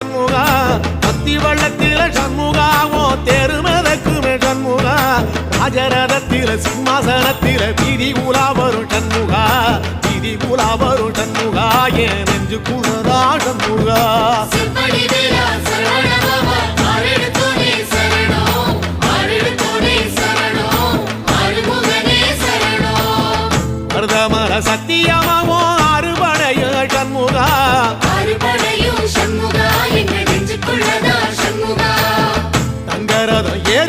சண்முகா பத்தி வள்ளத்தில சண்முகாவோ தேரு மிதக்குமே சண்முகா. ராஜரதத்தில சிம்மாசனத்தில பீதி கூலா வரும் சண்முகா பீதி கூலா வரும் சண்முகா. ஏன் நெஞ்சு கூலரா சண்முகா சத்தியமாவோ அறுபட